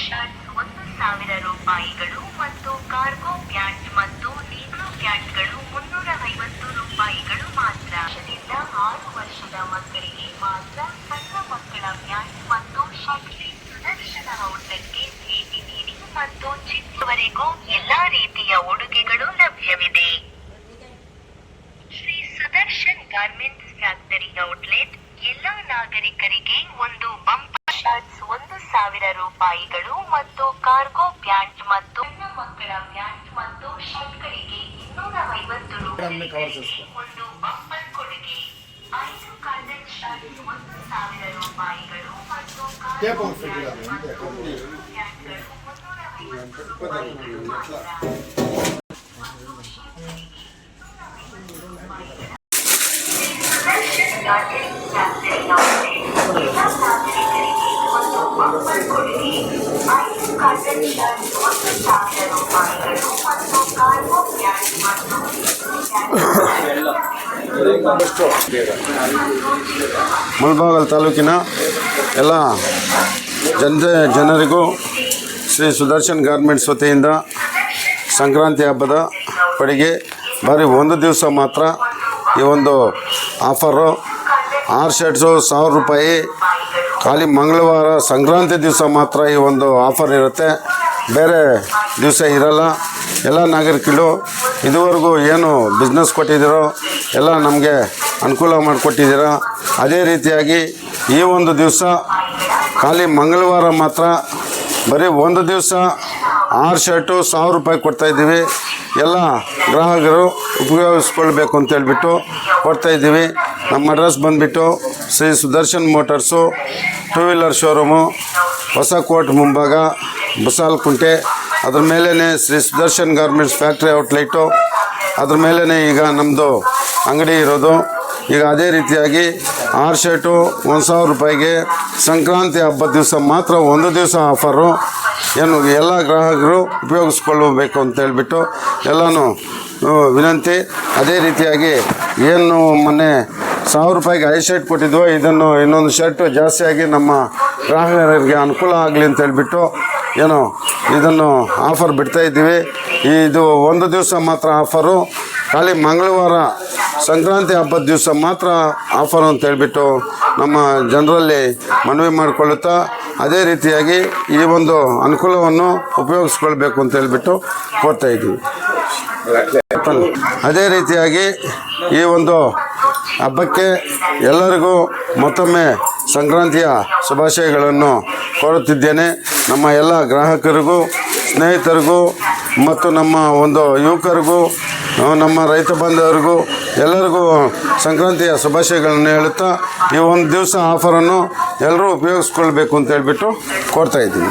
Shirts ಒಂದು ಸಾವಿರ ರೂಪಾಯಿಗಳು ಮತ್ತು ಕಾರ್ಗೋ ಪ್ಯಾಂಟ್ ಮತ್ತು ನೀಗ್ರೋ ಪ್ಯಾಂಟ್ಗಳು ಮುನ್ನೂರ ಐವತ್ತು ರೂಪಾಯಿಗಳು ಮಾತ್ರ. ವರ್ಷದಿಂದ ಆರು ವರ್ಷದ ಮಕ್ಕಳಿಗೆ ಮಾತ್ರ ಸಣ್ಣ ಮಕ್ಕಳ ಪ್ಯಾಂಟ್ ಮತ್ತು ಶಕ್ತಿ ಸುದರ್ಶನ ಔಟ್ಲೆಟ್ಗೆ ಭೇಟಿ ನೀಡಿ ಮತ್ತು ಚಿಕ್ಕವರೆಗೂ ಎಲ್ಲಾ ರೀತಿಯ ಉಡುಗೆಗಳು ಲಭ್ಯವಿದೆ. Shri Sudarshan garments factory outlet ಎಲ್ಲಾ ನಾಗರಿಕರಿಗೆ ಒಂದು ಬಂಪರ್ ಶರ್ಟ್ಸ್ ಒಂದು ಸಾವಿರ ರೂಪಾಯಿಗಳು ಮತ್ತು ಕಾರ್ಗೋ ಪ್ಯಾಂಟ್ ಮತ್ತು ಸಣ್ಣ ಮಕ್ಕಳ ಪ್ಯಾಂಟ್ ಮತ್ತು ಶರ್ಟ್ಗಳಿಗೆ ಇನ್ನೂರ ಐವತ್ತು ರೂಪಾಯಿ ಒಂದು ಬಂಪರ್ ಕೊಡುಗೆ ಐದು ಕಾಟನ್ ಶರ್ಟ್ಸ್ ಒಂದು ಸಾವಿರ ರೂಪಾಯಿಗಳು ಮತ್ತು ಕಾರ್ಗೋ ಪ್ಯಾಂಟ್ ಮತ್ತು ಪ್ಯಾಂಟ್ಗಳು ಮುನ್ನೂರ ಐವತ್ತು ರೂಪಾಯಿಗಳು ಮಾತ್ರ. ಮುಳಬಾಗಲ್ ತಾಲೂಕಿನ ಎಲ್ಲ ಜನ ಜನರಿಗೂ ಶ್ರೀ ಸುದರ್ಶನ್ ಗಾರ್ಮೆಂಟ್ಸ್ ವತಿಯಿಂದ ಸಂಕ್ರಾಂತಿ ಹಬ್ಬದ ಪಡಿಗೆ ಬರೀ ಒಂದು ದಿವಸ ಮಾತ್ರ ಈ ಒಂದು ಆಫರು. ಆರು ಶರ್ಟ್ಸು ಸಾವಿರ ರೂಪಾಯಿ ಖಾಲಿ ಮಂಗಳವಾರ ಸಂಕ್ರಾಂತಿ ದಿವಸ ಮಾತ್ರ ಈ ಒಂದು ಆಫರ್ ಇರುತ್ತೆ. ಬೇರೆ ದಿವಸ ಇರಲ್ಲ. ಎಲ್ಲ ನಾಗರಿಕರು ಇದುವರೆಗೂ ಏನು ಬಿಸ್ನೆಸ್ ಕೊಟ್ಟಿದ್ದೀರೋ, ಎಲ್ಲ ನಮಗೆ ಅನುಕೂಲ ಮಾಡಿಕೊಟ್ಟಿದ್ದೀರ? ಅದೇ ರೀತಿಯಾಗಿ ಈ ಒಂದು ದಿವಸ ಖಾಲಿ ಮಂಗಳವಾರ ಮಾತ್ರ, ಬರೀ ಒಂದು ದಿವಸ ಆರು ಶರ್ಟು ಸಾವಿರ ರೂಪಾಯಿ ಕೊಡ್ತಾಯಿದ್ದೀವಿ ಎಲ್ಲ ಗ್ರಾಹಕರು ಉಪಯೋಗಿಸ್ಕೊಳ್ಬೇಕು ಅಂತೇಳ್ಬಿಟ್ಟು ಕೊಡ್ತಾಯಿದ್ದೀವಿ ನಮ್ಮ ಅಡ್ರೆಸ್ ಬಂದುಬಿಟ್ಟು Shri Sudarshan motors two wheeler showroom ಹೊಸ ಕೋರ್ಟ್ ಮುಂಭಾಗ, ಬಸಾಲ್ಕುಂಟೆ. ಅದ್ರ ಮೇಲೇ Shri Sudarshan garments factory outlet. ಅದ್ರ ಮೇಲೇ ಈಗ ನಮ್ಮದು ಅಂಗಡಿ ಇರೋದು. ಈಗ ಅದೇ ರೀತಿಯಾಗಿ ಆರು ಶರ್ಟು, ಒಂದು ಸಾವಿರ ರೂಪಾಯಿಗೆ ಸಂಕ್ರಾಂತಿ ಹಬ್ಬದ ದಿವಸ ಮಾತ್ರ ಒಂದು ದಿವಸ ಆಫರು ಏನು, ಎಲ್ಲ ಗ್ರಾಹಕರು ಉಪಯೋಗಿಸ್ಕೊಳ್ಳಬೇಕು ಅಂತ ಹೇಳಿಬಿಟ್ಟು ಎಲ್ಲನೂ ವಿನಂತಿ. ಅದೇ ರೀತಿಯಾಗಿ ಏನು ಮೊನ್ನೆ ಸಾವಿರ ರೂಪಾಯಿಗೆ ಐದು ಶರ್ಟ್ ಕೊಟ್ಟಿದ್ವು, ಇದನ್ನು ಇನ್ನೊಂದು ಶರ್ಟು ಜಾಸ್ತಿಯಾಗಿ ನಮ್ಮ ಗ್ರಾಹಕರಿಗೆ ಅನುಕೂಲ ಆಗಲಿ ಅಂತ ಹೇಳಿಬಿಟ್ಟು ಏನು, ಇದನ್ನು ಆಫರ್ ಬಿಡ್ತಾ ಇದ್ದೀವಿ. ಇದು ಒಂದು ದಿವಸ ಮಾತ್ರ ಆಫರು ಖಾಲಿ ಮಂಗಳವಾರ ಸಂಕ್ರಾಂತಿ ಹಬ್ಬದ ದಿವಸ ಮಾತ್ರ ಆಫರ್ ಅಂತ ಹೇಳಿಬಿಟ್ಟು ನಮ್ಮ ಜನರಲ್ಲಿ ಮನವಿ ಮಾಡಿಕೊಳ್ಳುತ್ತಾ ಅದೇ ರೀತಿಯಾಗಿ ಈ ಒಂದು ಅನುಕೂಲವನ್ನು ಉಪಯೋಗಿಸ್ಕೊಳ್ಬೇಕು ಅಂತ ಹೇಳಿಬಿಟ್ಟು ಕೋರ್ತಾ ಇದ್ದೀವಿ. ಅದೇ ರೀತಿಯಾಗಿ ಈ ಒಂದು ಹಬ್ಬಕ್ಕೆ ಎಲ್ಲರಿಗೂ ಮತ್ತೊಮ್ಮೆ ಸಂಕ್ರಾಂತಿಯ ಶುಭಾಶಯಗಳನ್ನು ಕೋರುತ್ತಿದ್ದೇನೆ. ನಮ್ಮ ಎಲ್ಲ ಗ್ರಾಹಕರಿಗೂ, ಸ್ನೇಹಿತರಿಗೂ ಮತ್ತು ನಮ್ಮ ಒಂದು ಯುವಕರಿಗೂ ನಮ್ಮ ರೈತ ಬಾಂಧವರಿಗೂ ಎಲ್ಲರಿಗೂ ಸಂಕ್ರಾಂತಿಯ ಶುಭಾಶಯಗಳನ್ನು ಹೇಳುತ್ತಾ ಈ ಒಂದು ದಿವಸ ಆಫರನ್ನು ಎಲ್ಲರೂ ಉಪಯೋಗಿಸ್ಕೊಳ್ಬೇಕು ಅಂತ ಹೇಳ್ಬಿಟ್ಟು ಕೊಡ್ತಾಯಿದ್ದೀನಿ